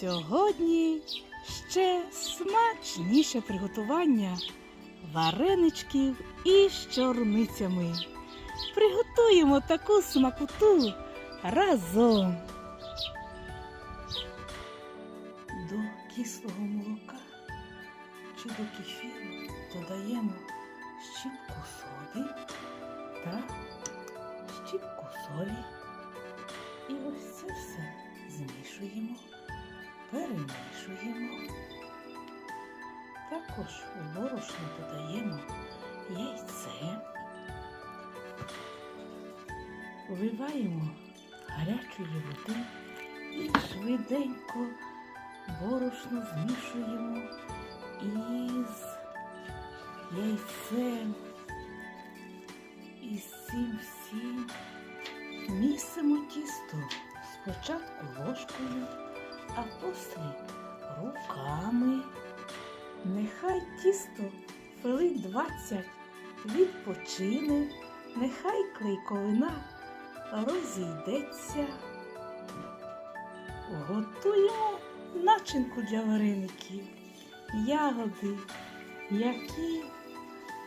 Сьогодні ще смачніше приготування вареничків із чорницями. Приготуємо таку смакоту разом. До кислого молока чи до кефіру додаємо щіпку соди та щіпку солі. І ось це все змішуємо, перемішуємо. Також у борошно додаємо яйце, вливаємо гарячої води і швиденько борошно змішуємо із яйцем. І з цим всім місимо тісто спочатку ложкою, а після руками. Нехай тісто хвилин 20 відпочине, нехай клейковина розійдеться. Готуємо начинку для вареників, ягоди, які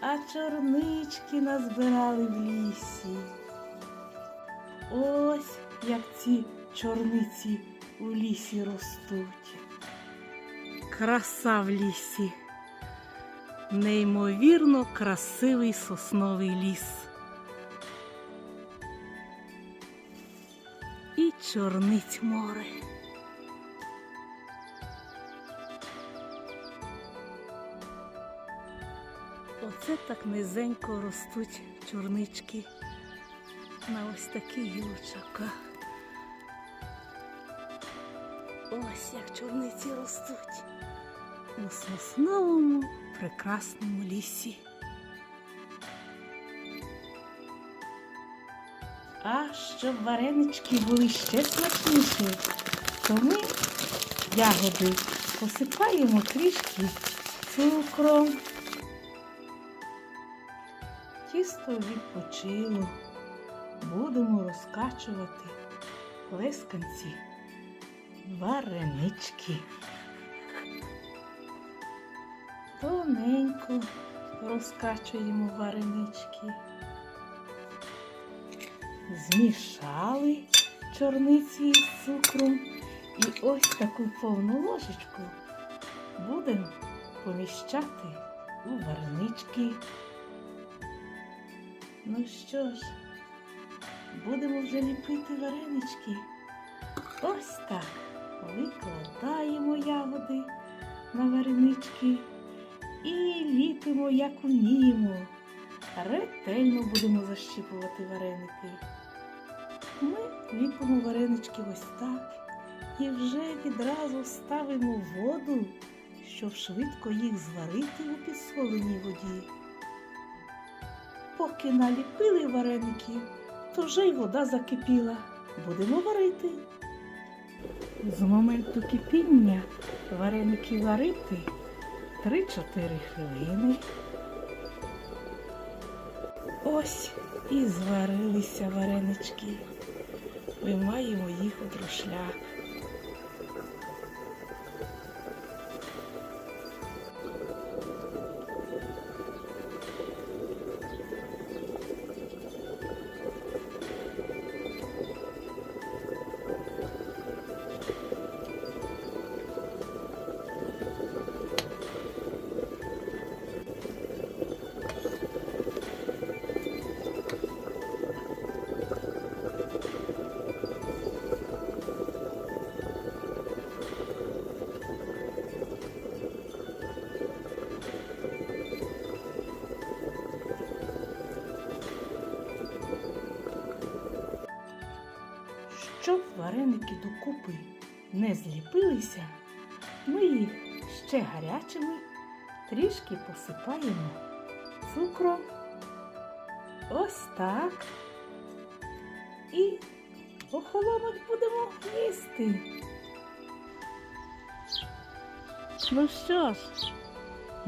а чорнички назбирали в лісі. Ось як ці чорниці у лісі ростуть. Краса в лісі. Неймовірно красивий сосновий ліс. І чорниць море. Оце так низенько ростуть чорнички на ось таких гілочках. Ось як чорниці ростуть у сосновому прекрасному лісі. А щоб варенички були ще смачніші, то ми ягоди посипаємо трішки цукром. Тісто відпочило. Будемо розкачувати лесканці варенички. Тоненько розкачуємо варенички. Змішали чорниці з цукром і ось таку повну ложечку будемо поміщати у варенички. Ну що ж, будемо вже ліпити варенички. Ось так ягоди на варенички і ліпимо, як вміємо. Ретельно будемо защіпувати вареники. Ми ліпимо варенички ось так і вже відразу ставимо воду, щоб швидко їх зварити у підсоленій воді. Поки наліпили вареники, то вже й вода закипіла. Будемо варити. З моменту кипіння вареники варити 3-4 хвилини. Ось і зварилися варенички. Вимаємо їх у друшляк. Щоб вареники докупи не зліпилися, ми їх ще гарячими трішки посипаємо цукром. Ось так. І охолонуть будемо їсти. Ну що ж,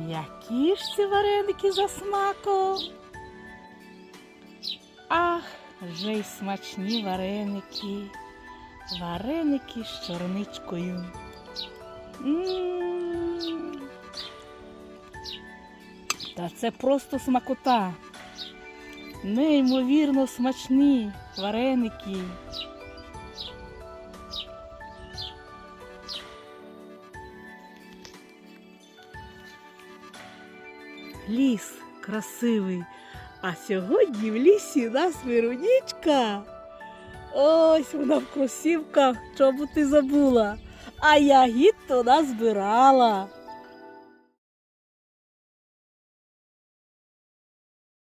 які ж ці вареники за смаком? Ах, вже й смачні вареники. Вареники з чорничкою. Та це просто смакота. Неймовірно смачні вареники. Ліс красивий, а сьогодні в лісі нас Веронічка. Ось вона в кросівках, чому ти забула? А ягід то назбирала.